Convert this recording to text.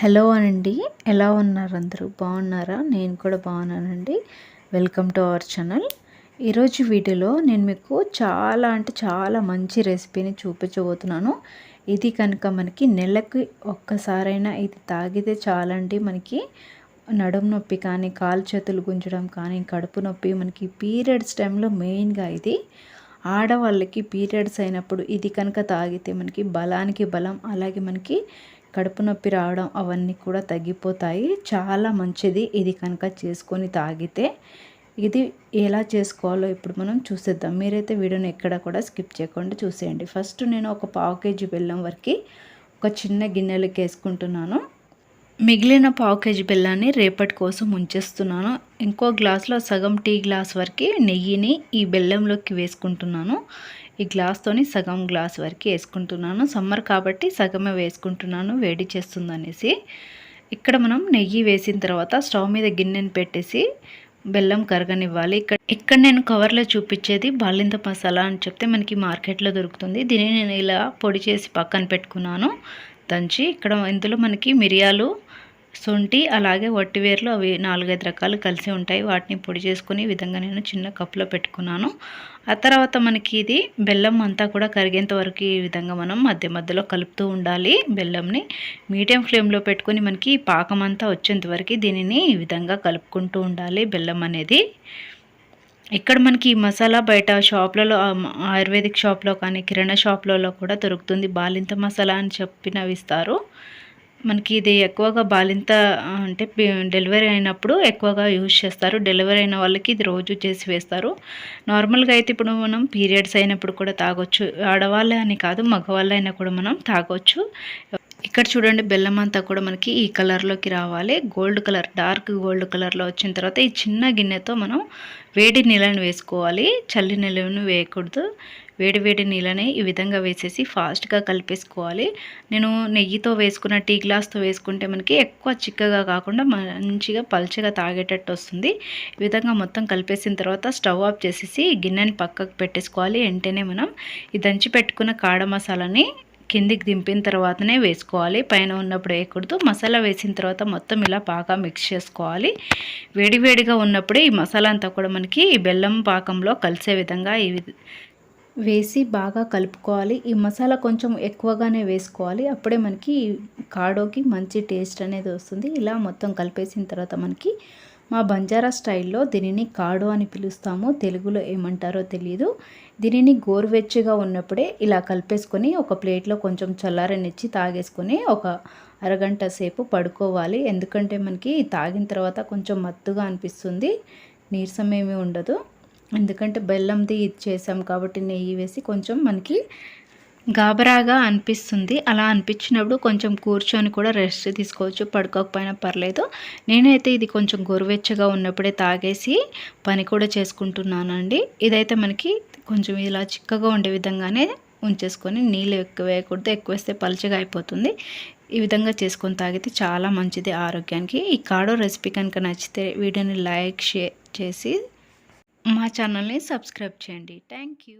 Hello అండి ఎలా ఉన్నారు అందరూ? బాగున్నారా? నేను కూడా బాగున్నానండి. Welcome to our channel. ఈరోజు వీడియోలో నేను మీకు చాలా అంటే చాలా మంచి రెసిపీని చూపించబోతున్నాను. ఇది కనుక మనకి నెలకి ఒక్కసారైనా ఇది తాగితే చాలండి మనకి. నడుము నొప్పి కానీ కాలు చేతులు గుంజడం కానీ కడుపు నొప్పి మనకి పీరియడ్స్ టైంలో మెయిన్గా ఇది. ఆడవాళ్ళకి పీరియడ్స్ అయినప్పుడు ఇది కనుక తాగితే మనకి బలానికి బలం అలాగే మనకి కడుపు నొప్పి రావడం అవన్నీ కూడా తగ్గిపోతాయి. చాలా మంచిది ఇది కనుక చేసుకొని తాగితే. ఇది ఎలా చేసుకోవాలో ఇప్పుడు మనం చూసేద్దాం. మీరైతే వీడియోని ఎక్కడ కూడా స్కిప్ చేయకుండా చూసేయండి. ఫస్ట్ నేను ఒక పావు కేజీ బెల్లం వరకు ఒక చిన్న గిన్నెలోకి వేసుకుంటున్నాను. మిగిలిన పావు కేజీ బెల్లాన్ని రేపటి కోసం ఉంచేస్తున్నాను ఇంకో గ్లాస్లో సగం టీ గ్లాస్ వరకు నెయ్యిని ఈ బెల్లంలోకి వేసుకుంటున్నాను. ఈ గ్లాస్తోని సగం గ్లాస్ వరకు వేసుకుంటున్నాను. సమ్మర్ కాబట్టి సగమే వేసుకుంటున్నాను వేడి చేస్తుంది అనేసి ఇక్కడ మనం నెయ్యి వేసిన తర్వాత స్టవ్ మీద గిన్నెను పెట్టేసి బెల్లం కరగనివ్వాలి. ఇక్కడ ఇక్కడ నేను కవర్లో చూపించేది బాలింత మసాలా అని చెప్తే మనకి మార్కెట్లో దొరుకుతుంది. దీన్ని నేను ఇలా పొడి చేసి పక్కన పెట్టుకున్నాను. దంచి ఇక్కడ ఇందులో మనకి మిరియాలు శొంఠి అలాగే వట్టివేర్లు అవి నాలుగైదు రకాలు కలిసి ఉంటాయి. వాటిని పొడి చేసుకుని విధంగా నేను చిన్న కప్లో పెట్టుకున్నాను. ఆ తర్వాత మనకి ఇది బెల్లం అంతా కూడా కరిగేంత వరకు ఈ విధంగా మనం మధ్య మధ్యలో కలుపుతూ ఉండాలి. బెల్లంని మీడియం ఫ్లేమ్లో పెట్టుకుని మనకి పాకం అంతా వచ్చేంత వరకు దీనిని ఈ విధంగా కలుపుకుంటూ ఉండాలి బెల్లం అనేది. ఇక్కడ మనకి ఈ మసాలా బయట షాప్లలో ఆయుర్వేదిక్ షాప్లో కానీ కిరాణా షాప్లలో కూడా దొరుకుతుంది. బాలింత మసాలా అని చెప్పినవి ఇస్తారు. మనకి ఇది ఎక్కువగా బాలింత అంటే డెలివరీ అయినప్పుడు ఎక్కువగా యూజ్ చేస్తారు. డెలివరీ అయిన వాళ్ళకి ఇది రోజు చేసి వేస్తారు. నార్మల్గా అయితే ఇప్పుడు మనం పీరియడ్స్ అయినప్పుడు కూడా తాగొచ్చు. ఆడవాళ్ళే అని కాదు మగవాళ్ళైనా కూడా మనం తాగొచ్చు. ఇక్కడ చూడండి బెల్లం అంతా కూడా మనకి ఈ కలర్లోకి రావాలి. గోల్డ్ కలర్ డార్క్ గోల్డ్ కలర్లో వచ్చిన తర్వాత ఈ చిన్న గిన్నెతో మనం వేడి నీళ్ళని వేసుకోవాలి. చల్లి నీళ్ళను వేయకూడదు. వేడివేడి నీళ్ళని ఈ విధంగా వేసేసి ఫాస్ట్గా కలిపేసుకోవాలి. నేను నెయ్యితో వేసుకున్న టీ గ్లాస్తో వేసుకుంటే మనకి ఎక్కువ చిక్కగా కాకుండా మంచిగా పల్చగా తాగేటట్టు వస్తుంది. ఈ విధంగా మొత్తం కలిపేసిన తర్వాత స్టవ్ ఆఫ్ చేసేసి గిన్నెని పక్కకు పెట్టేసుకోవాలి. వెంటనే మనం ఈ దంచి పెట్టుకున్న కాడ మసాలాని కిందికి దింపిన తర్వాతనే వేసుకోవాలి. పైన ఉన్నప్పుడు వేయకూడదు. మసాలా వేసిన తర్వాత మొత్తం ఇలా బాగా మిక్స్ చేసుకోవాలి. వేడివేడిగా ఉన్నప్పుడే ఈ మసాలా అంతా కూడా మనకి ఈ బెల్లం పాకంలో కలిసే విధంగా ఈ వేసి బాగా కలుపుకోవాలి. ఈ మసాలా కొంచెం ఎక్కువగానే వేసుకోవాలి. అప్పుడే మనకి కాడోకి మంచి టేస్ట్ అనేది వస్తుంది. ఇలా మొత్తం కలిపేసిన తర్వాత మనకి మా బంజారా స్టైల్లో దీనిని కాడో అని పిలుస్తాము. తెలుగులో ఏమంటారో తెలియదు దీనిని గోరువెచ్చగా ఉన్నప్పుడే ఇలా కలిపేసుకొని ఒక ప్లేట్లో కొంచెం చల్లారనిచ్చి తాగేసుకొని ఒక అరగంట సేపు పడుకోవాలి. ఎందుకంటే మనకి తాగిన తర్వాత కొంచెం మత్తుగా అనిపిస్తుంది. నీరసం ఏమీ ఉండదు. ఎందుకంటే బెల్లంది ఇది చేసాం కాబట్టి నెయ్యి వేసి కొంచెం మనకి గాబరాగా అనిపిస్తుంది. అలా అనిపించినప్పుడు కొంచెం కూర్చొని కూడా రెస్ట్ తీసుకోవచ్చు. పడుకోకపోయినా పర్లేదు. నేనైతే ఇది కొంచెం గోరువెచ్చగా ఉన్నప్పుడే తాగేసి పని కూడా చేసుకుంటున్నానండి. ఇదైతే మనకి కొంచెం ఇలా చిక్కగా ఉండే విధంగానే ఉంచేసుకొని నీళ్ళు ఎక్కువ వేయకూడదు. ఎక్కువ వేస్తే పలుచగా అయిపోతుంది. ఈ విధంగా చేసుకొని తాగితే చాలా మంచిది ఆరోగ్యానికి. ఈ కాడో రెసిపీ కనుక నచ్చితే వీడియోని లైక్ షేర్ చేసి మా ఛానల్ని సబ్స్క్రైబ్ చేయండి థ్యాంక్ యూ